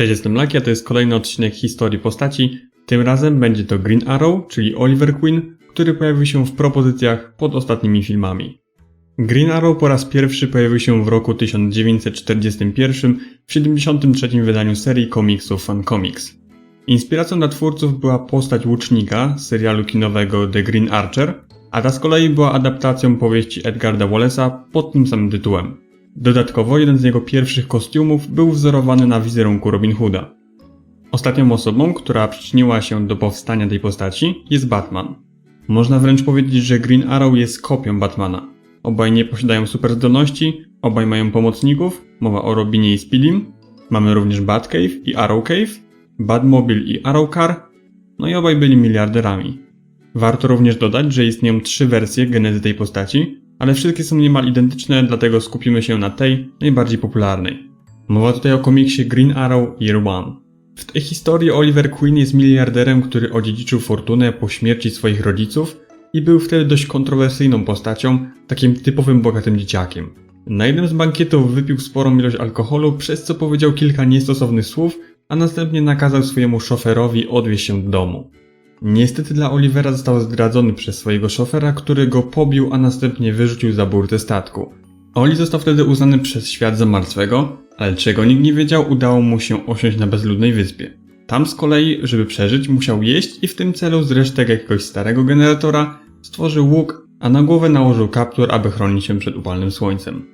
Cześć, jestem Laki, a to jest kolejny odcinek historii postaci. Tym razem będzie to Green Arrow, czyli Oliver Queen, który pojawił się w propozycjach pod ostatnimi filmami. Green Arrow po raz pierwszy pojawił się w roku 1941 w 73 wydaniu serii komiksów Fan Comics. Inspiracją dla twórców była postać łucznika z serialu kinowego The Green Archer, a ta z kolei była adaptacją powieści Edgarda Wallace'a pod tym samym tytułem. Dodatkowo jeden z jego pierwszych kostiumów był wzorowany na wizerunku Robin Hooda. Ostatnią osobą, która przyczyniła się do powstania tej postaci jest Batman. Można wręcz powiedzieć, że Green Arrow jest kopią Batmana. Obaj nie posiadają superzdolności, obaj mają pomocników, mowa o Robinie i Speedym. Mamy również Batcave i Arrow Cave, Batmobile i Arrow Car, no i obaj byli miliarderami. Warto również dodać, że istnieją trzy wersje genezy tej postaci, ale wszystkie są niemal identyczne, dlatego skupimy się na tej, najbardziej popularnej. Mowa tutaj o komiksie Green Arrow Year One. W tej historii Oliver Queen jest miliarderem, który odziedziczył fortunę po śmierci swoich rodziców i był wtedy dość kontrowersyjną postacią, takim typowym bogatym dzieciakiem. Na jednym z bankietów wypił sporą ilość alkoholu, przez co powiedział kilka niestosownych słów, a następnie nakazał swojemu szoferowi odwieźć się do domu. Niestety dla Olivera został zdradzony przez swojego szofera, który go pobił, a następnie wyrzucił za burtę statku. Oli został wtedy uznany przez świat za martwego, ale czego nikt nie wiedział, udało mu się osiąść na bezludnej wyspie. Tam z kolei, żeby przeżyć, musiał jeść i w tym celu z resztek jakiegoś starego generatora stworzył łuk, a na głowę nałożył kaptur, aby chronić się przed upalnym słońcem.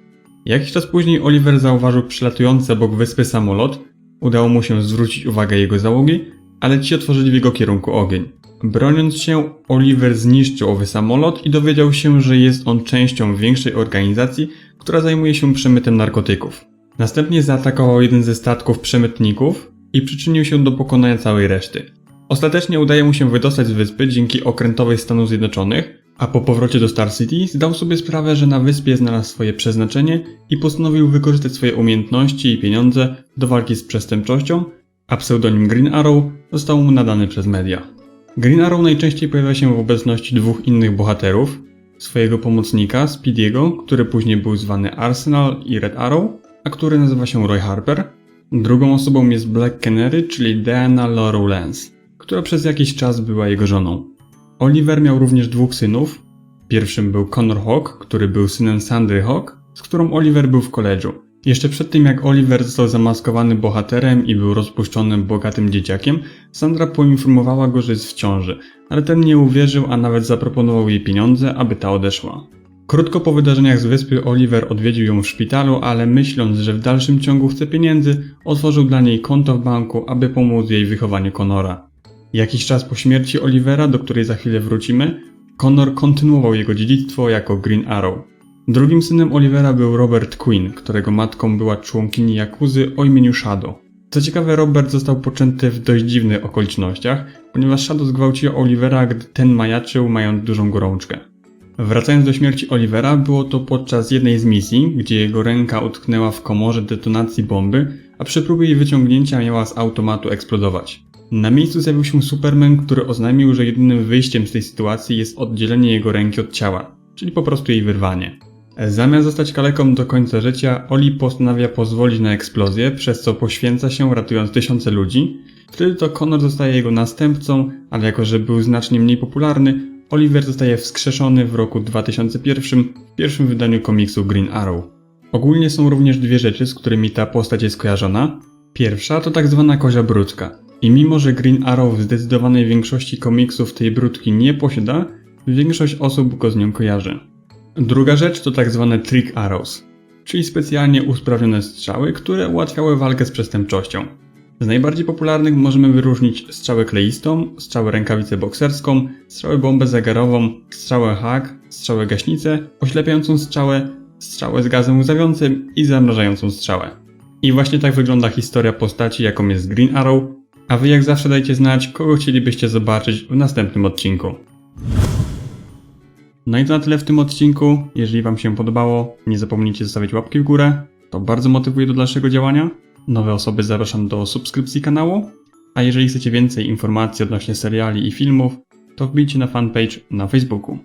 Jakiś czas później Oliver zauważył przylatujący obok wyspy samolot, udało mu się zwrócić uwagę jego załogi, ale ci otworzyli w jego kierunku ogień. Broniąc się, Oliver zniszczył owy samolot i dowiedział się, że jest on częścią większej organizacji, która zajmuje się przemytem narkotyków. Następnie zaatakował jeden ze statków przemytników i przyczynił się do pokonania całej reszty. Ostatecznie udaje mu się wydostać z wyspy dzięki okrętowej Stanów Zjednoczonych, a po powrocie do Star City zdał sobie sprawę, że na wyspie znalazł swoje przeznaczenie i postanowił wykorzystać swoje umiejętności i pieniądze do walki z przestępczością, a pseudonim Green Arrow został mu nadany przez media. Green Arrow najczęściej pojawia się w obecności dwóch innych bohaterów, swojego pomocnika Speediego, który później był zwany Arsenal i Red Arrow, a który nazywa się Roy Harper. Drugą osobą jest Black Canary, czyli Diana Laurel Lance, która przez jakiś czas była jego żoną. Oliver miał również dwóch synów. Pierwszym był Connor Hawk, który był synem Sandry Hawk, z którą Oliver był w koledżu. Jeszcze przed tym jak Oliver został zamaskowany bohaterem i był rozpuszczonym bogatym dzieciakiem, Sandra poinformowała go, że jest w ciąży, ale ten nie uwierzył, a nawet zaproponował jej pieniądze, aby ta odeszła. Krótko po wydarzeniach z wyspy Oliver odwiedził ją w szpitalu, ale myśląc, że w dalszym ciągu chce pieniędzy, otworzył dla niej konto w banku, aby pomóc jej w wychowaniu Conora. Jakiś czas po śmierci Olivera, do której za chwilę wrócimy, Connor kontynuował jego dziedzictwo jako Green Arrow. Drugim synem Olivera był Robert Quinn, którego matką była członkini Jakuzy o imieniu Shadow. Co ciekawe, Robert został poczęty w dość dziwnych okolicznościach, ponieważ Shadow zgwałciła Olivera, gdy ten majaczył, mając dużą gorączkę. Wracając do śmierci Olivera, było to podczas jednej z misji, gdzie jego ręka utknęła w komorze detonacji bomby, a przy próbie jej wyciągnięcia miała z automatu eksplodować. Na miejscu zjawił się Superman, który oznajmił, że jedynym wyjściem z tej sytuacji jest oddzielenie jego ręki od ciała, czyli po prostu jej wyrwanie. Zamiast zostać kaleką do końca życia, Oli postanawia pozwolić na eksplozję, przez co poświęca się ratując tysiące ludzi. Wtedy to Connor zostaje jego następcą, ale jako że był znacznie mniej popularny, Oliver zostaje wskrzeszony w roku 2001 w pierwszym wydaniu komiksu Green Arrow. Ogólnie są również dwie rzeczy, z którymi ta postać jest kojarzona. Pierwsza to tak zwana kozia brudka. I mimo, że Green Arrow w zdecydowanej większości komiksów tej brudki nie posiada, większość osób go z nią kojarzy. Druga rzecz to tak zwane trick arrows, czyli specjalnie usprawnione strzały, które ułatwiały walkę z przestępczością. Z najbardziej popularnych możemy wyróżnić strzałę kleistą, strzałę rękawicę bokserską, strzałę bombę zegarową, strzałę hak, strzałę gaśnicę, oślepiającą strzałę, strzałę z gazem łzawiącym i zamrażającą strzałę. I właśnie tak wygląda historia postaci, jaką jest Green Arrow, a wy jak zawsze dajcie znać, kogo chcielibyście zobaczyć w następnym odcinku. No i to na tyle w tym odcinku. Jeżeli Wam się podobało, nie zapomnijcie zostawić łapki w górę. To bardzo motywuje do dalszego działania. Nowe osoby zapraszam do subskrypcji kanału. A jeżeli chcecie więcej informacji odnośnie seriali i filmów, to wbijcie na fanpage na Facebooku.